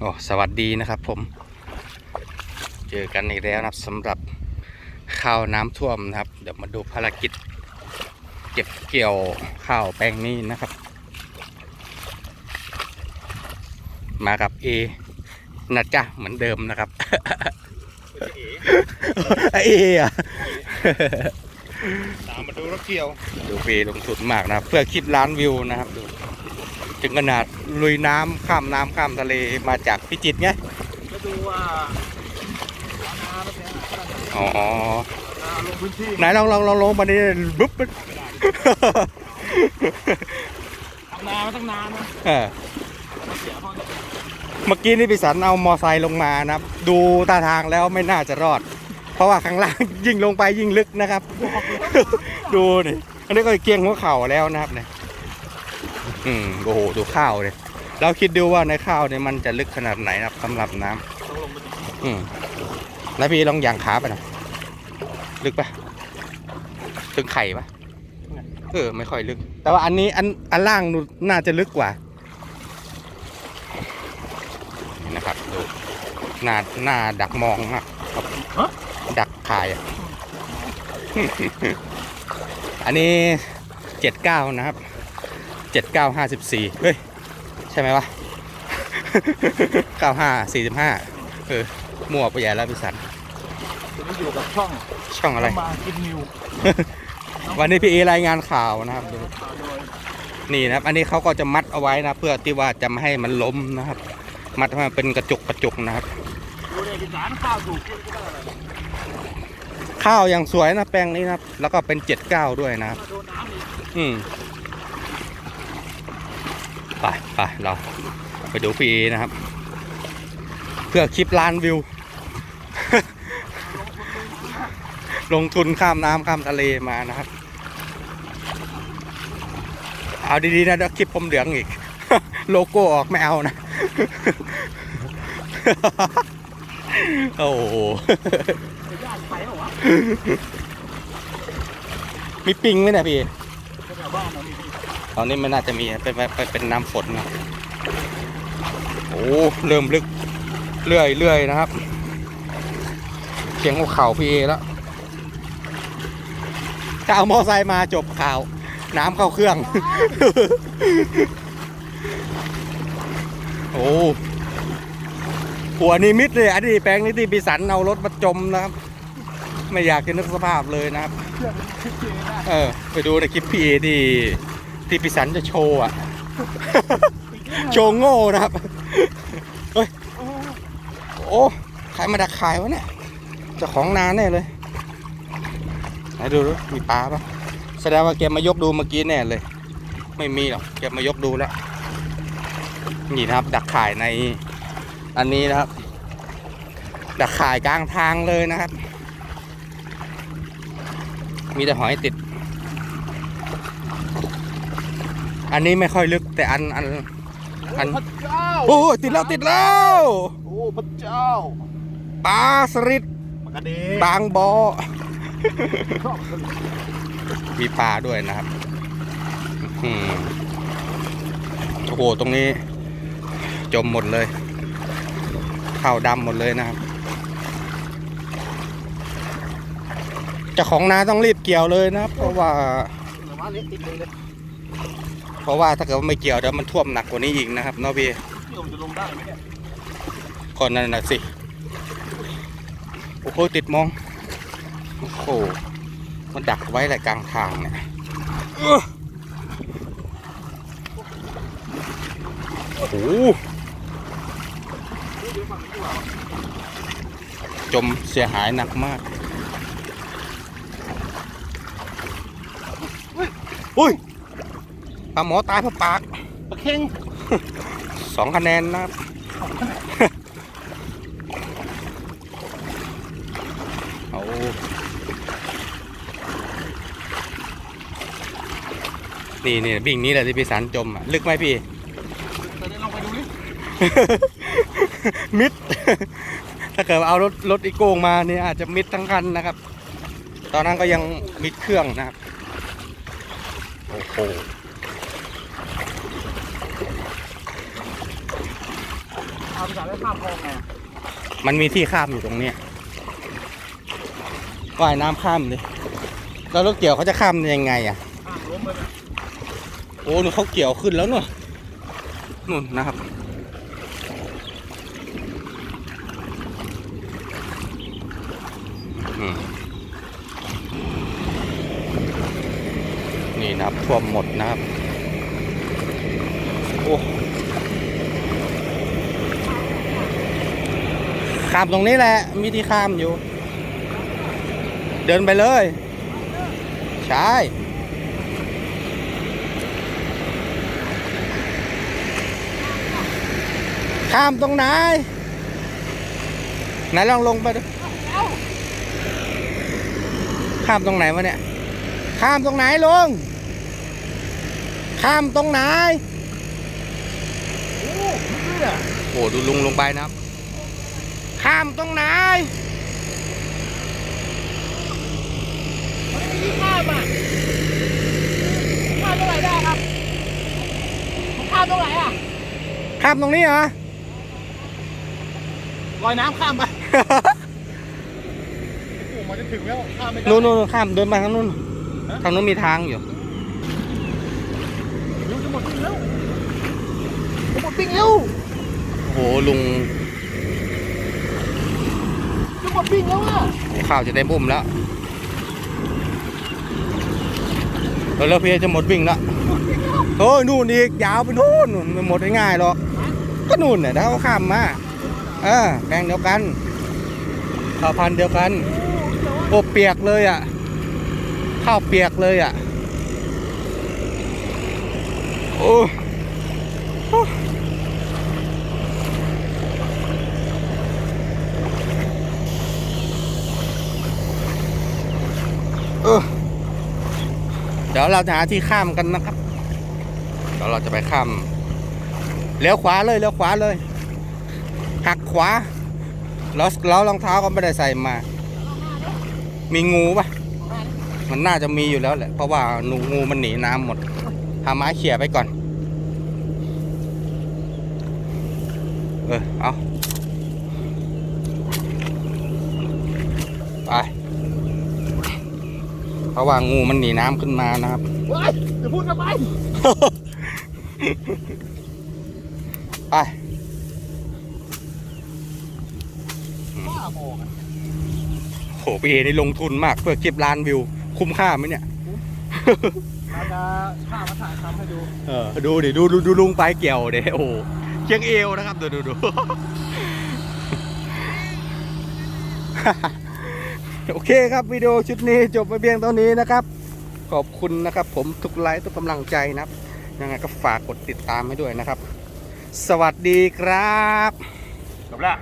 โอ้สวัสดีนะครับผม เจอกันอีกแล้วนะครับสำหรับข้าวน้ำท่วมนะครับ เดี๋ยวมาดูภารกิจ เก็บเกี่ยวข้าวแปลงนี้นะครับ มากับเอนะจ๊ะเหมือนเดิมนะครับเออะตามมาดูรถเกี่ยว ดูฟรีลงทุนมากนะครับเพื่อคลิปล้านวิวนะครับดู ถึงขนาดลุยน้ำข้ามน้ำข้ามทะเลมาจากพิจิตรไงก็ดูว่าเอานาแล้วเนี่ยขนาดไหนอ๋อนาลงพื้นที่ไหนลองลองลองลงมาดิบุ๊บปึ๊บทำนามาตั้งนานนะเออเสียเขาเนี่ยเมื่อกี้นี่พี่สันเอามอไซค์ลงมานะครับ ดูท่าทางแล้วไม่น่าจะรอด เพราะว่าข้างล่างยิ่งลงไปยิ่งลึกนะครับ ดูนี่อันนี้ก็เกียงหัวเข่าแล้วนะครับเนี่ย อืมโอ้โหดูข้าวเลยเราคิดดูว่าในข้าวเนี่ยมันจะลึกขนาดไหนนะครับสำหรับน้ำต้องลงไปดิอืมแล้วพี่ลองยางขาไปหนะลึกปะถึงไข่ปะเออไม่ค่อยลึก แต่ว่าอันนี้อันอันล่างนู่นน่าจะลึกกว่านี่นะครับดูหน้าหน้าดักมองมากครับดักขายอะอันนี้เจ็ดเก้านะครับ เจ็ดเก้าห้าสิบสี่เฮ้ย ใช่ไหมวะเก้าห้าสี่สิบห้าเออมั่วไปใหญ่แล้วพี่สันจะได้อยู่กับช่องช่องอะไร มากินนิววันนี้พี่เอรายงานข่าวนะครับดูข่าวโดยนี่นะครับ อันนี้เขาก็จะมัดเอาไว้นะ เพื่อที่ว่าจะไม่ให้มันล้มนะครับ มัดให้มันเป็นกระจุกกระจุกนะครับดูเอกสารข้าวถูกคุณก็ได้อะไรข้าวอย่างสวยนะแปลงนี้นะครับ แล้วก็เป็นเจ็ดเก้าด้วยนะครับมาโดนน้ำอีกอืม ไปไปเราไปดูพีนะครับ เพื่อคลิปล้านวิว ลงทุนข้ามน้ำข้ามทะเลมานะครับ เอาดีๆนะเดี๋ยวคลิปผมเหลืองอีก โลโก้ออกไม่เอานะ โอ้โหมีปิงไหมเนี่ยพี่ ตอนนี้ม่น่าจะมีเป็นเป็นเป็นน้ำฝนนะโอ้เริ่มลึกเรื่อยเรื่อยนะครับเขียงหัวเข่าพี่เอแล้วถ้าเอามอไซค์มาจบข่าว น้ำเข้าเครื่อง โอ้หัวนี้มิดเลยอันนี้แปลงนี้ที่ปีสันเอารถมาจมนะครับ ไม่อยากจะนึกสภาพเลยนะครับ เอองนะเออไปดูในคลิปพี่เอที่ ที่พิสันจะโชว์อะ โชว์โง่นะครับ เฮ้ย โอ้ใครมาดักขายวะเนี่ยเจ้าของนานแน่เลย ไหนดูดูมีปลาปะแสดงว่าแกมายกดูเมื่อกี้แน่เลย ไม่มีหรอกแกมายกดูแล้ว นี่นะครับ ดักข่ายในอันนี้นะครับ ดักข่ายกลางทางเลยนะครับ มีแต่หอยติด อันนี้ไม่ค่อยลึกแต่อันอันอันพระเจ้าโอ้ยติดแล้วติดแล้วโอ้พระเจ้าปลาสลิดมากระเดงบางบอชอบกันมีปลาด้วยนะครับอืมโอ้โหตรงนี้ จมหมดเลยข้าวดำหมดเลยนะครับเจ้าของนาต้องรีบเกี่ยวเลยนะครับ เพราะว่าแต่ว่า เพราะว่าถ้าเกิดว่าไม่เกี่ยวเดี๋ยวมันท่วมหนักกว่านี้อีกนะครับเนาะพี่ลมจะลงได้ไหมเนี่ยก่อนนั่นน่ะสิโอ้โหติดมองโอ้โหมันดักไว้แหละกลางทางเนี่ยเอ้โอ้โหจมเสียหายหนักมากอุ้ย ลาหมอตายเพราะปากปลาเค็งสองคะแนนนะครับ เอานี่นี่บิ่งนี้แหละที่พี่สันจมอะ ลึกไหมพี่แต่เดี๋ยวลองไปดูดิมิด ถ้าเกิดว่าเอารถรถอีโก้งมาเนี่ยอาจจะมิดทั้งคันนะครับ ตอนนั้นก็ยังมิดเครื่องนะครับ โอ้โห เอาภาษาได้ข้ามคลองไงมันมีที่ข้ามอยู่ตรงเนี้ยว่ายน้ำข้ามเลยแล้วรถเกี่ยวเขาจะข้ามยังไงอะ ข้ามล้มไปเลยโอ้นู่นเขาเกี่ยวขึ้นแล้วเนอะนู่นนะครับ อืมนี่นะครับท่วมหมดนะครับ โอ้ ข้ามตรงนี้แหละ มีที่ข้ามอยู่ เดินไปเลย ใช่ข้ามตรงไหน ไหนลองลงไปดูข้ามตรงไหนวะเนี่ย ข้ามตรงไหนลุงข้ามตรงไหนโอ้โอ้ดูลุงลงไปนะครับ ข้ามตรงไหนมันไม่มีที่ข้ามอะข้ามตรงไหนได้ครับข้ามตรงไหนอะข้ามตรงนี้เหรอลอยน้ำข้ามไปโอ้มันจะถึงแล้วข้ามไม่ได้นู่นนู่นข้ามเดินไปทางนู้นทางนู้นมีทางอยู่เร็วจะหมดปิ้งแล้วจะหมดปิ้งแล้วโอ้โหลุงจะหม ดปิ้งแล้วอะข้าวจะได้บุ่มแล้วแล้วแล้วพี่จะหมดวิ่งแล้วโอ้ยนู่นอีกยาวไปนู่นนู่นหมดง่ายหรอกก็นู่นน่ะถ้าเขาข้ามมาเออแปลงเดียวกันข้าวพันธุ์เดียวกันโอ้เปียกเลยอะข้าวเปียกเลยอะโอ้โอ้เออเดี๋ยวเราจะหาที่ข้ามกันนะครับเดี๋ยวเราจะไปข้ามเลี้ยวขวาเลยเลี้ยวขวาเลยหักขวาแล้วแล้วรองเท้าก็ไม่ได้ใส่มา มีงูปะมันน่าจะมีอยู่แล้วแหละเพราะว่านูงูมันหนีน้ำหมดหาไม้เขี่ยไปก่อน เออเอาไป เพ ราะว่างูมันหนีน้ำขึ้นมานะครับว้ายจะพูดทำไมไปบ้าบอกอะโหพี่เอนี่ลงทุนมากเพื่อคลิปล้านวิว คุ้มค่าไหมเนี่ยเราจะข้ามมาถ่ายทำให้ดู เออ ดูดิ ดูดูดูลุงไปเกี่ยวเด้โอ้โหเชียงเอวนะครับ ดูดูดู โอเคครับวิดีโอชุดนี้จบไปเพียงเท่านี้นะครับ ขอบคุณนะครับ ผมทุกไลค์ทุกกำลังใจนะครับ ยังไงก็ฝากกดติดตามให้ด้วยนะครับ สวัสดีครับจบแล้ว